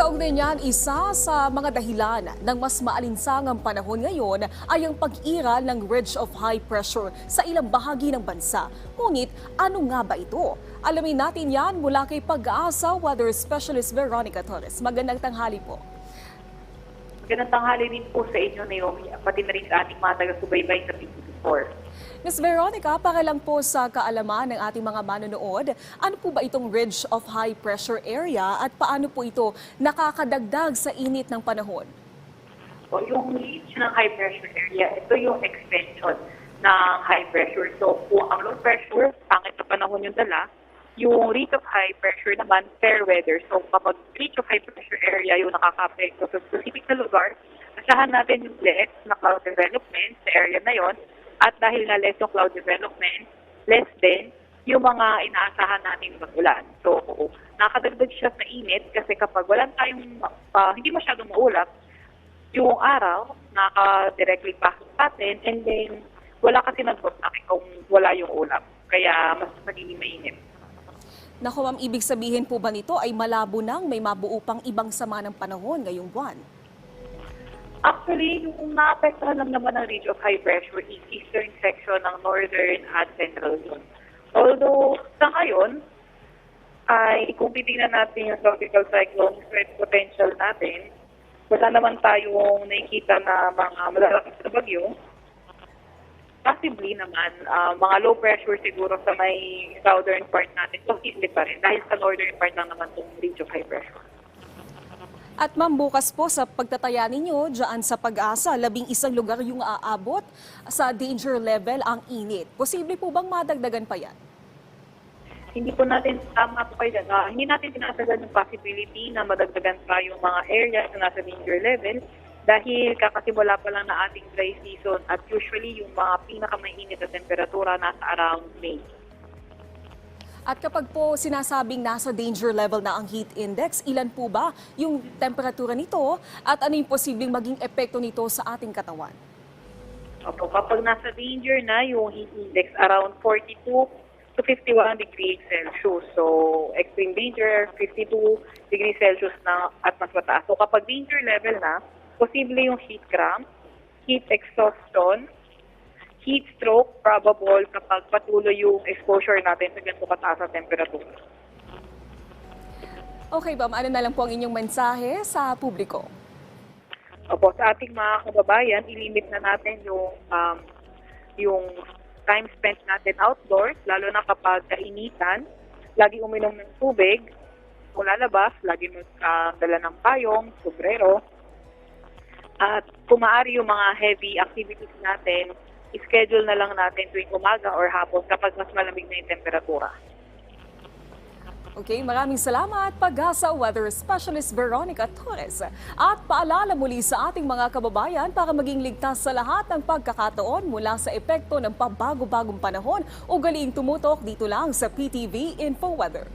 Kaugnay niyan, isa sa mga dahilan ng mas maalinsangang panahon ngayon ay ang pag-iral ng ridge of high pressure sa ilang bahagi ng bansa. Ngunit ano nga ba ito? Alamin natin yan mula kay Pag-asa Weather Specialist Veronica Torres. Magandang tanghali po. Magandang tanghali din po sa inyo, Naomi, pati na rin sa ating mga taga-subaybay sa PTV4. Ms. Veronica, para lang po sa kaalaman ng ating mga manonood, ano po ba itong ridge of high pressure area at paano po ito nakakadagdag sa init ng panahon? O yung ridge ng high pressure area, ito yung extension ng high pressure. So kung ang low pressure, pangit na panahon yung dala, yung ridge of high pressure naman, fair weather. So kapag ridge of high pressure area yung nakaka-apekto sa specific na lugar, asahan natin yung less na development sa area na yon at dahil na less yung cloud development, less din yung mga inaasahan natin mag-ulan. So, nakakadagdag siya sa init kasi kapag wala tayong, ah, hindi masyadong maulap, yung araw, naka-directly pasok sa atin, and then wala kasi nag-contact kung wala yung ulap. Kaya mas magiging mainit. Naku ma'am, ibig sabihin po ba nito ay malabo nang may mabuo pang ibang sama ng panahon ngayong buwan? Actually, yung naapektuhan lang naman ng ridge of high pressure is eastern section ng northern at central zone. Although, sa ngayon, ay kung titingnan natin yung tropical cyclone threat potential natin, wala naman tayong nakikita na mga malalakas na bagyo. Possibly naman, ah, mga low pressure siguro sa may southern part natin, posible pa rin dahil sa northern part lang naman itong ridge of high pressure. At ma'am, po sa pagtataya ninyo dyan sa pag-asa, labing isang lugar yung aabot sa danger level ang init. Posible po bang madagdagan pa yan? hindi po natin tama po kayo. Ah, hindi natin tinatagal yung possibility na madagdagan pa yung mga areas na nasa danger level dahil kakasimula pa lang na ating dry season at usually yung mga pinakamainit na temperatura nasa around May. At kapag po sinasabing nasa danger level na ang heat index, ilan po ba yung temperatura nito at ano yung posibleng maging epekto nito sa ating katawan? Opo, kapag nasa danger na yung heat index around 42 to 51 degrees Celsius. So, extreme danger, 52 degrees Celsius na at mas mataas. So, kapag danger level na, posible yung heat cramp, heat exhaustion, heat stroke probable kapag patuloy yung exposure natin sa ganito kataas na temperatura. Okay, ma'am, ano na lang po ang inyong mensahe sa publiko? Opo, sa ating mga kababayan, ilimit na natin yung um, yung time spent natin outdoors, lalo na kapag kainitan. Lagi uminom ng tubig. Kung lalabas, lagi magdala ng payong, sombrero. At kung maaari yung mga heavy activities natin, schedule na lang natin tuwing umaga or hapon kapag mas malamig na yung temperatura. Okay, maraming salamat Pag-asa Weather Specialist Veronica Torres. At paalala muli sa ating mga kababayan para maging ligtas sa lahat ng pagkakataon mula sa epekto ng pabago-bagong panahon. Ugaliing tumutok dito lang sa PTV Info Weather.